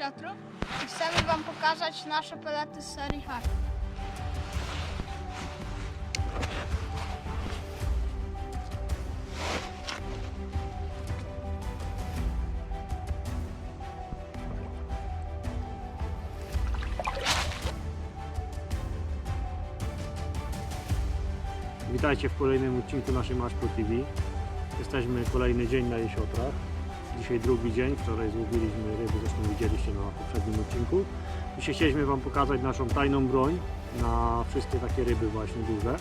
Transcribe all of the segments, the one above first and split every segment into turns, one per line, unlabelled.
i chcemy Wam pokazać nasze pelety z serii Hard.
Witajcie w kolejnym odcinku naszej Maszpo TV. Jesteśmy kolejny dzień na jesiotrach. Dzisiaj drugi dzień, wczoraj złowiliśmy ryby, zresztą widzieliście na poprzednim odcinku. Dzisiaj chcieliśmy Wam pokazać naszą tajną broń na wszystkie takie ryby właśnie duże.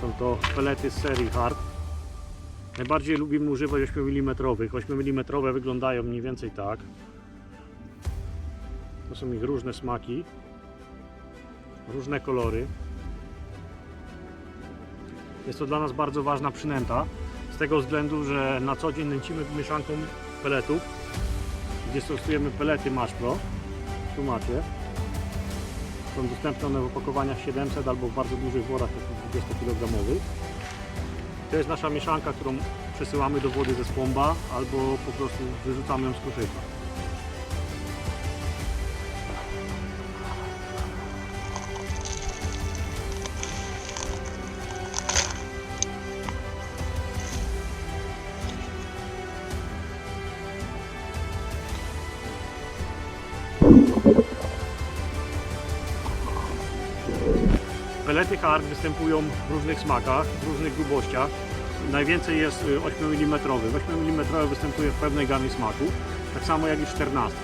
Są to pelety z serii Hard. Najbardziej lubimy używać 8 mm. 8 mm wyglądają mniej więcej tak. To są ich różne smaki, różne kolory. Jest to dla nas bardzo ważna przynęta, z tego względu, że na co dzień nęcimy mieszanką peletów, gdzie stosujemy pelety Maszpro. Tu macie. Są dostępne one w opakowaniach 700 albo w bardzo dużych worach takich 20 kg. To jest nasza mieszanka, którą przesyłamy do wody ze spłomba albo po prostu wyrzucamy ją z koszyka. Pelety hard występują w różnych smakach, w różnych grubościach. Najwięcej jest y, 8 mm. 8 mm występuje w pewnej gamie smaków, tak samo jak i 14.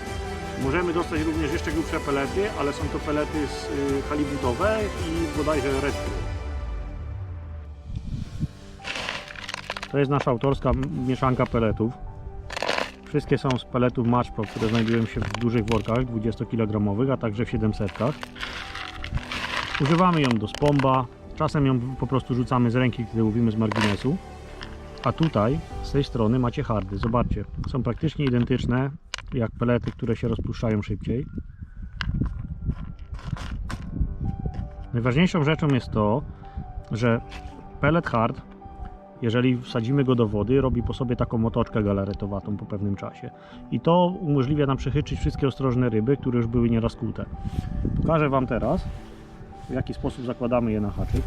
Możemy dostać również jeszcze grubsze pelety, ale są to pelety z, y, halibutowe i bodajże red. To jest nasza autorska mieszanka peletów. Wszystkie są z peletów Matchpro, które znajdują się w dużych workach 20 kg, a także w 700. Używamy ją do spomba, czasem ją po prostu rzucamy z ręki, kiedy łowimy z marginesu. A tutaj, z tej strony macie hardy. Zobaczcie, są praktycznie identyczne jak pelety, które się rozpuszczają szybciej. Najważniejszą rzeczą jest to, że pelet hard, jeżeli wsadzimy go do wody, robi po sobie taką motoczkę galaretowatą po pewnym czasie. I to umożliwia nam przechyczyć wszystkie ostrożne ryby, które już były nieraz kute. Pokażę Wam teraz, w jaki sposób zakładamy je na haczyk.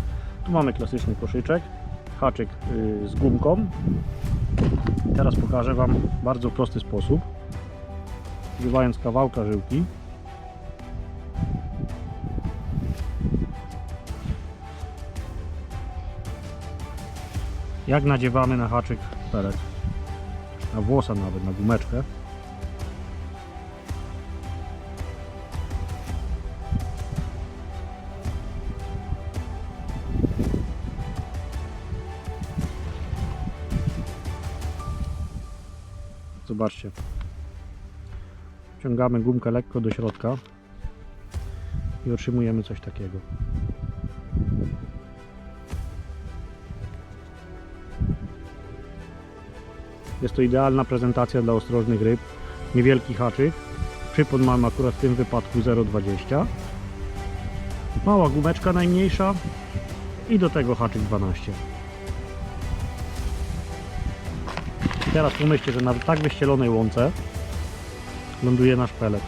Tu mamy klasyczny koszyczek, haczyk y, z gumką. Teraz pokażę Wam bardzo prosty sposób, używając kawałka żyłki. Jak nadziewamy na haczyk pelet, na włosa nawet, na gumeczkę. Zobaczcie. Wciągamy gumkę lekko do środka i otrzymujemy coś takiego. Jest to idealna prezentacja dla ostrożnych ryb. Niewielki haczyk. Przypon mamy akurat w tym wypadku 0,20. Mała gumeczka najmniejsza i do tego haczyk 12. Teraz pomyślcie, że na tak wyścielonej łące ląduje nasz pelet,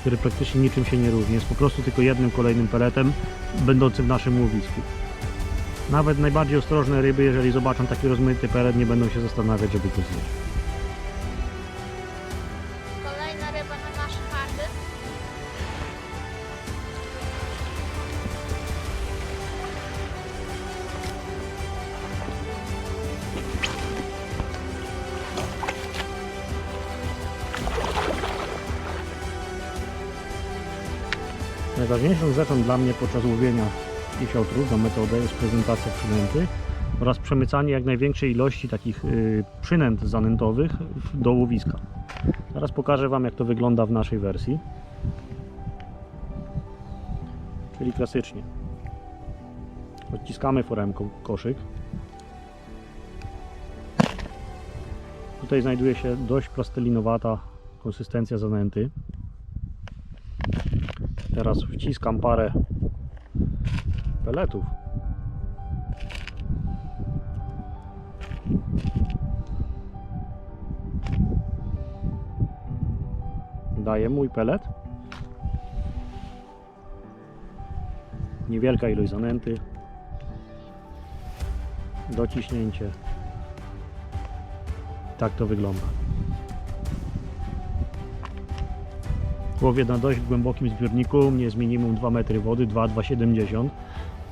który praktycznie niczym się nie różni. Jest po prostu tylko jednym kolejnym peletem będącym w naszym łowisku. Nawet najbardziej ostrożne ryby, jeżeli zobaczą taki rozmyty pelet, nie będą się zastanawiać, żeby go zjeść. Najważniejszą rzeczą dla mnie podczas łowienia jesiotrów za metodę jest prezentacja przynęty oraz przemycanie jak największej ilości takich y, przynęt zanętowych do łowiska. Teraz pokażę Wam jak to wygląda w naszej wersji. Czyli klasycznie. Odciskamy foremką koszyk. Tutaj znajduje się dość plastelinowata konsystencja zanęty. Teraz wciskam parę peletów. Daję mój pelet. Niewielka ilość zanęty. Dociśnięcie. Tak to wygląda. Łowię na dość głębokim zbiorniku, mnie jest minimum 2 metry wody, 2-2,70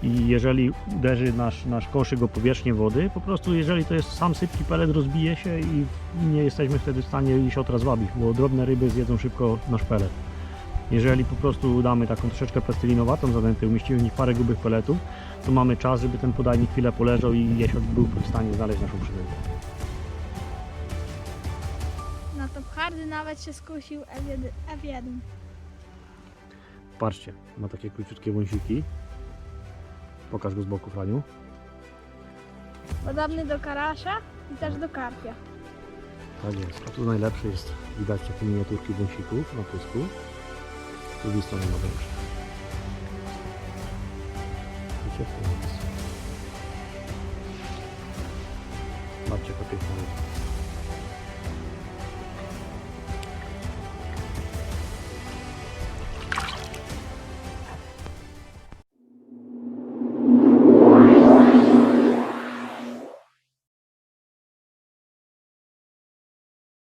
i jeżeli uderzy nasz, nasz koszyk o powierzchnię wody, po prostu jeżeli to jest sam sypki pelet, rozbije się i nie jesteśmy wtedy w stanie siotra zwabić, bo drobne ryby zjedzą szybko nasz pelet. Jeżeli po prostu damy taką troszeczkę plastilinowatą zanętę, umieścimy w nich parę grubych peletów, to mamy czas, żeby ten podajnik chwilę poleżał i jesiot był w stanie znaleźć naszą przynętę.
Na top hardy nawet się skusił F1. F1.
Patrzcie, ma takie króciutkie wąsiki. Pokaż go z boku, Franiu.
Podobny do karasza i też do karpia.
Tak jest. A tu najlepsze jest, widać takie miniaturki wąsików na pysku. Z drugiej strony ma większe. Widzicie, w ten jest.